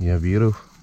Я вірив.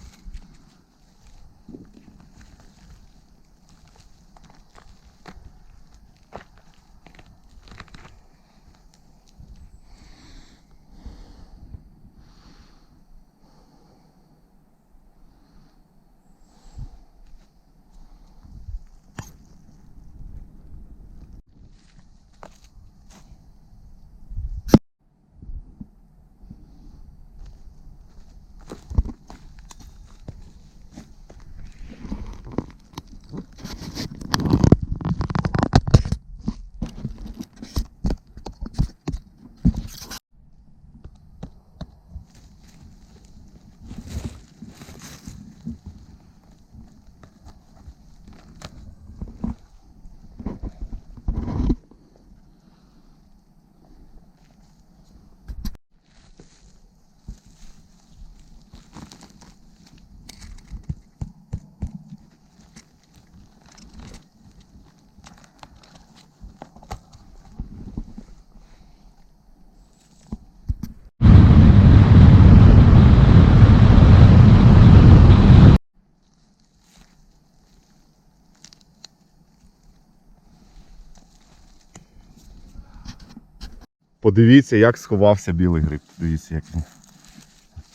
Подивіться, як сховався білий гриб. Дивіться, як він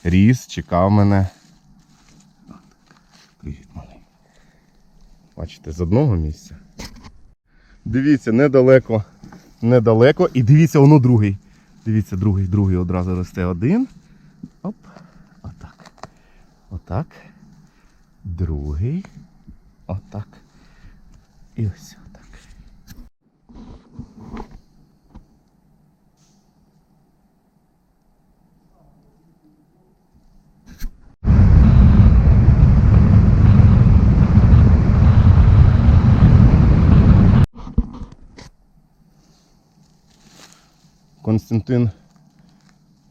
ріс, чекав мене. Бачите, з одного місця. Дивіться, недалеко. Недалеко. І дивіться, воно другий. Дивіться, другий, другий одразу росте один. Оп. Отак. Отак. Другий. Отак. І ось Константин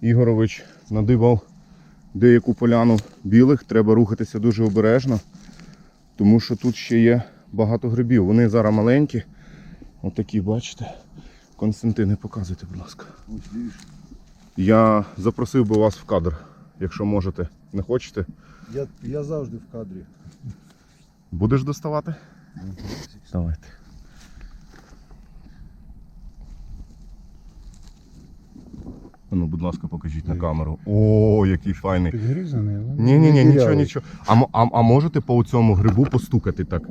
Ігорович надибав деяку поляну білих. Треба рухатися дуже обережно, тому що тут ще є багато грибів. Вони зараз маленькі. Отакі, бачите. Константине, показуйте, будь ласка. Я запросив би вас в кадр, якщо можете. Не хочете? Я, я завжди в кадрі. Будеш доставати? Давайте. Ну, будь ласка, покажіть на камеру. О, який файний. Підгрізаний, але Ні, ні, ні, нічого, нічого. А, м- а, а можете по цьому грибу постукати так?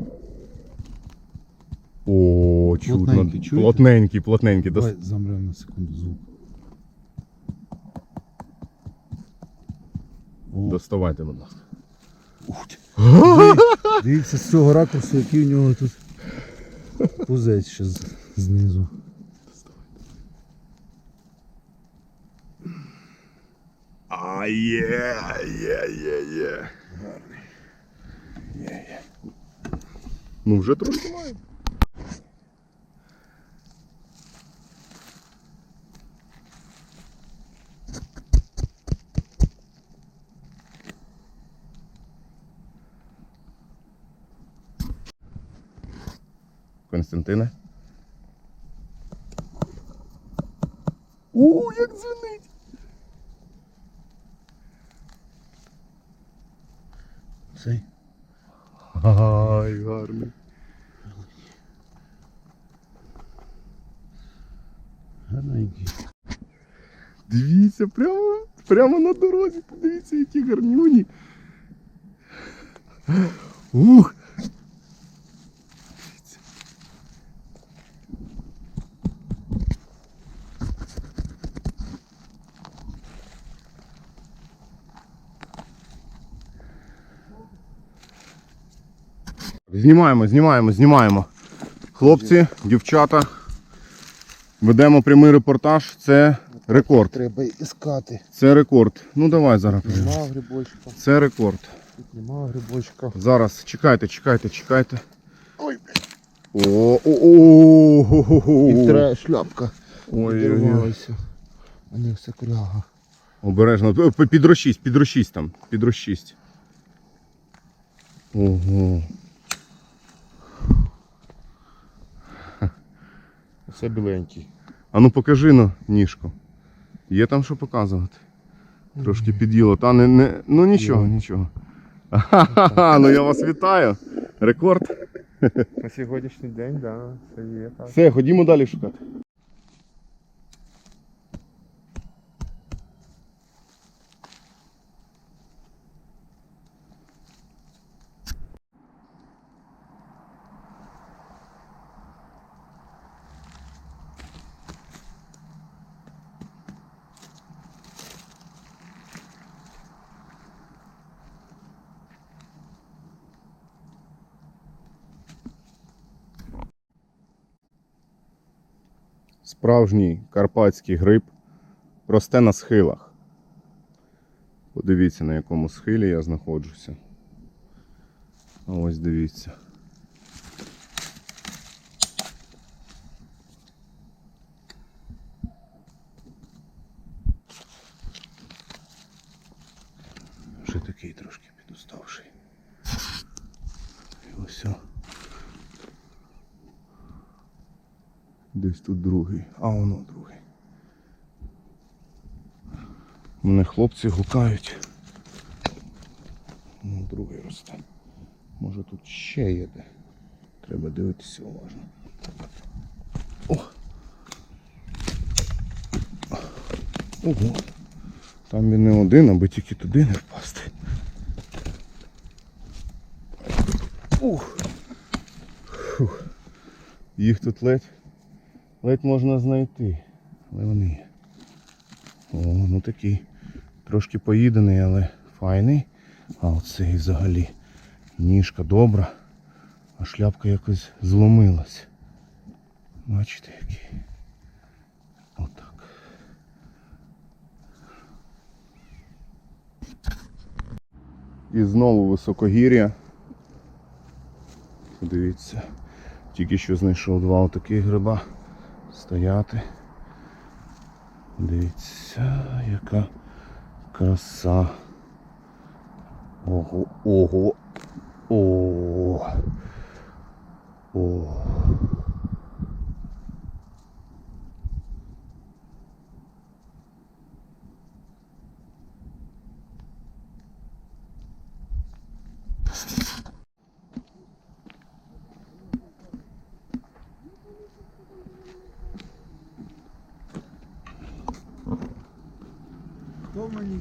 О, чудно. Плотненький, чуєте? Плотненький, плотненький. Дос- Давай замремо на секунду звук. О, Доставайте, будь ласка. ух ти. Дивіться з цього ракурсу, який у нього тут пузець ще з- знизу. А є, є, є. Ну вже трошки має. Константине. У, як дзвонить! Цей. Ай, гарний. Гарненький. Дивіться, прямо, прямо на дорозі. Подивіться, які гарнюні. Ух! Знімаємо, знімаємо, знімаємо. Хлопці, дівчата. Ведемо прямий репортаж. Це рекорд. Треба іскати. Це рекорд. Ну давай зараз. Нема грибочка. Це рекорд. Тут нема грибочка. Зараз чекайте, чекайте, чекайте. Ой. О, о, о, о, о, І о. шляпка. Ой, ой, ой. Відірвалася. А не все кляга. Обережно. Підрощість, підрощість там. Підрощість. Ого. Це біленький. А ну покажи на ніжку. Є там що показувати. Трошки під'їло. Та не, не. Ну нічого, нічого. Ага, ну я вас вітаю. Рекорд. На сьогоднішній день, да, все є так. Все, ходімо далі шукати. Справжній карпатський гриб росте на схилах. Подивіться, на якому схилі я знаходжуся. Ось дивіться. Вже такий трошки підуставший. І ось. о. Десь тут другий. А воно другий. Мене хлопці гукають. Ну, другий росте. Може тут ще є де. Треба дивитися уважно. О! Ого! Там він не один, аби тільки туди не впасти. Ух! Фух. Їх тут ледь ледь можна знайти. Але вони. О, ну такий трошки поїдений, але файний. А оцей взагалі ніжка добра, а шляпка якось зломилась. Бачите який. Отак. І знову високогір'я. Подивіться. Тільки що знайшов два отаких гриба. Стояти. Дивіться, яка краса. Ого, ого. О. О.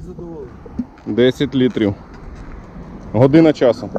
Задоволений? 10 літрів. Година часу.